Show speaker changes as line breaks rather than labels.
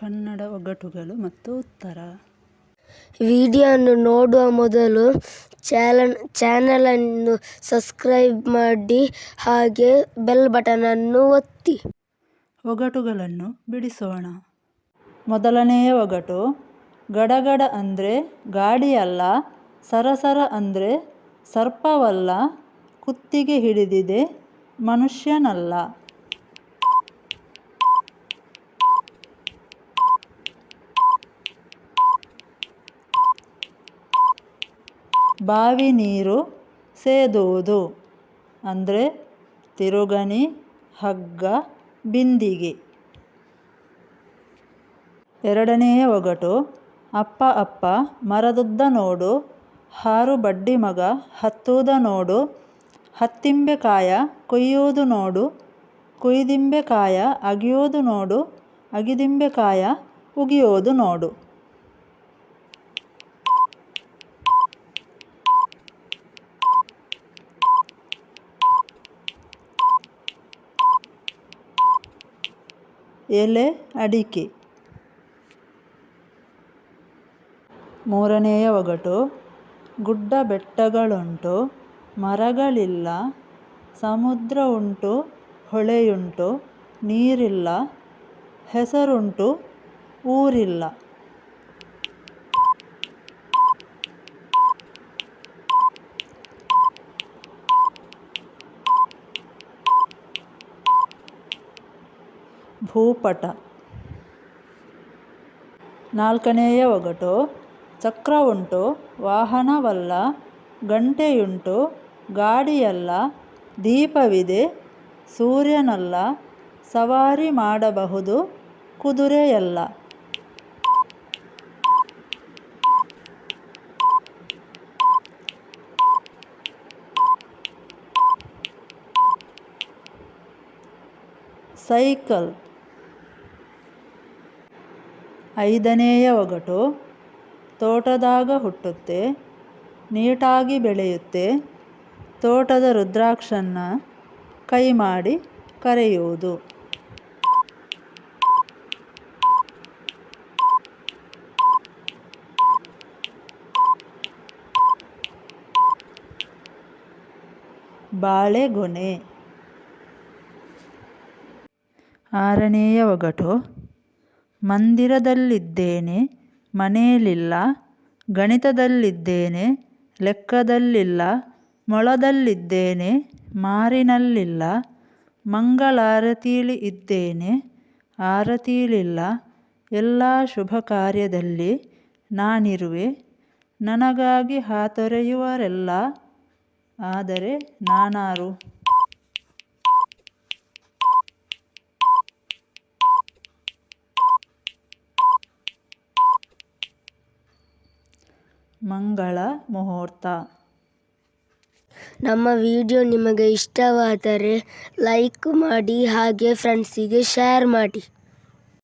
ಕನ್ನಡ ಒಗಟುಗಳು ಮತ್ತು ಉತ್ತರ.
ವಿಡಿಯೋವನ್ನು ನೋಡುವ ಮೊದಲು ಚಾನಲ್ ಚಾನಲನ್ನು ಸಬ್ಸ್ಕ್ರೈಬ್ ಮಾಡಿ ಹಾಗೆ ಬೆಲ್ ಬಟನನ್ನು ಒತ್ತಿ.
ಒಗಟುಗಳನ್ನು ಬಿಡಿಸೋಣ. ಮೊದಲನೆಯ ಒಗಟು ಗಡಗಡ ಅಂದರೆ ಗಾಡಿಯಲ್ಲ ಸರಸರ ಅಂದರೆ ಸರ್ಪವಲ್ಲ ಕುತ್ತಿಗೆ ಹಿಡಿದಿದೆ ಮನುಷ್ಯನಲ್ಲ. ಬಾವಿ ನೀರು ಸೇದುವುದು. ಅಂದರೆ ತಿರುಗಣಿ, ಹಗ್ಗ, ಬಿಂದಿಗೆ. ಎರಡನೆಯ ಒಗಟು, ಅಪ್ಪ ಅಪ್ಪ, ಮರದುದ್ದ ನೋಡು, ಹಾರು, ಬಡ್ಡಿ ಮಗ ಹತ್ತುವುದ ನೋಡು, ಹತ್ತಿಂಬೆ ಕಾಯ ಕೊಯ್ಯುವುದು ನೋಡು, ಕುಯ್ದಿಂಬೆ ಕಾಯ, ಅಗಿಯೋದು ನೋಡು, ಅಗಿದಿಂಬೆ ಕಾಯ, ಉಗಿಯೋದು ನೋಡು. ಎಲೆ ಅಡಿಕೆ. ಮೂರನೆಯ ಒಗಟು ಗುಡ್ಡ ಬೆಟ್ಟಗಳುಂಟು ಮರಗಳಿಲ್ಲ ಸಮುದ್ರ ಉಂಟು ಹೊಳೆಯುಂಟು ನೀರಿಲ್ಲ ಹೆಸರುಂಟು ಊರಿಲ್ಲ. ಭೂಪಟ. ನಾಲ್ಕನೆಯ ಒಗಟು ಚಕ್ರ ಉಂಟು ವಾಹನವಲ್ಲ ಗಂಟೆಯುಂಟು ಗಾಡಿಯಲ್ಲ ದೀಪವಿದೆ ಸೂರ್ಯನಲ್ಲ ಸವಾರಿ ಮಾಡಬಹುದು ಕುದುರೆಯಲ್ಲ. ಸೈಕಲ್. ಐದನೆಯ ಒಗಟು ತೋಟದಾಗ ಹುಟ್ಟುತ್ತೆ ನೀಟಾಗಿ ಬೆಳೆಯುತ್ತೆ ತೋಟದ ರುದ್ರಾಕ್ಷನ್ನ ಕೈ ಮಾಡಿ ಕರೆಯುವುದು. ಬಾಳೆಗೊನೆ. ಆರನೆಯ ಒಗಟು ಮಂದಿರದಲ್ಲಿದ್ದೇನೆ, ಮನೆಯಲ್ಲಿಲ್ಲ, ಗಣಿತದಲ್ಲಿದ್ದೇನೆ, ಲೆಕ್ಕದಲ್ಲಿಲ್ಲ, ಮೊಳದಲ್ಲಿದ್ದೇನೆ, ಮಾರಿನಲ್ಲಿಲ್ಲ ಮಂಗಳಾರತಿಲಿ ಇದ್ದೇನೆ ಆರತಿಲಿಲ್ಲ ಎಲ್ಲ ಶುಭ ಕಾರ್ಯದಲ್ಲಿ ನಾನಿರುವೆ, ನನಗಾಗಿ ಹಾತೊರೆಯುವರೆಲ್ಲ, ಆದರೆ ನಾನಾರು. ಮಂಗಳ ಮುಹೂರ್ತ.
ನಮ್ಮ ವಿಡಿಯೋ ನಿಮಗೆ ಇಷ್ಟವಾದರೆ ಲೈಕ್ ಮಾಡಿ ಹಾಗೆ ಫ್ರೆಂಡ್ಸಿಗೆ ಶೇರ್ ಮಾಡಿ.